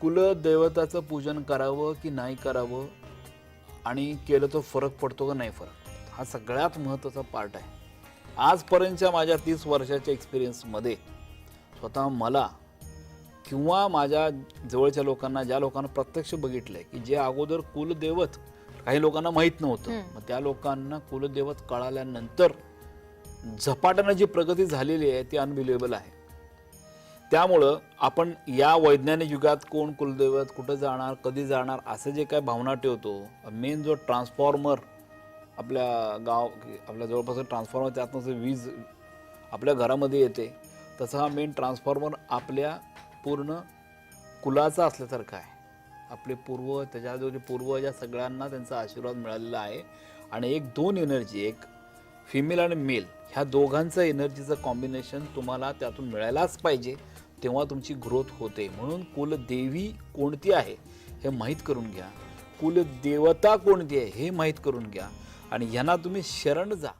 कुलदैवताचं पूजन करावं की नाही करावं आणि केलं तर फरक पडतो का नाही फरक? हा सगळ्यात महत्त्वाचा पार्ट आहे. आजपर्यंतच्या माझ्या तीस वर्षाच्या एक्सपिरियन्समध्ये स्वतः मला किंवा माझ्या जवळच्या लोकांना ज्या लोकांना प्रत्यक्ष बघितलंय की जे अगोदर कुलदैवत काही लोकांना माहीत नव्हतं. मग त्या लोकांना कुलदैवत कळाल्यानंतर झपाट्यानं जी प्रगती झालेली आहे ती अनबिलिएबल आहे. त्यामुळं आपण या वैज्ञानिक युगात कोण कुलदैवत कुठं जाणार कधी जाणार असं जे काय भावना ठेवतो मेन जो ट्रान्सफॉर्मर आपल्या गाव आपल्या जवळपास ट्रान्सफॉर्मर त्यातनं जे वीज आपल्या घरामध्ये येते तसा हा मेन ट्रान्सफॉर्मर आपल्या पूर्ण कुलाचा असल्यासारखा आहे. आपले पूर्व त्याच्या जे पूर्वज या सगळ्यांना त्यांचा आशीर्वाद मिळालेला आहे. आणि एक दोन एनर्जी एक फिमेल आणि मेल ह्या दोघांचं एनर्जीचं कॉम्बिनेशन तुम्हाला त्यातून मिळायलाच पाहिजे. तेव्हा तुमची ग्रोथ होते. म्हणून कुलदेवी कोणती आहे हे माहीत करून घ्या. कुलदेवता कोणती आहे हे माहीत करून घ्या. आणि ह्यांना तुम्ही शरण जा.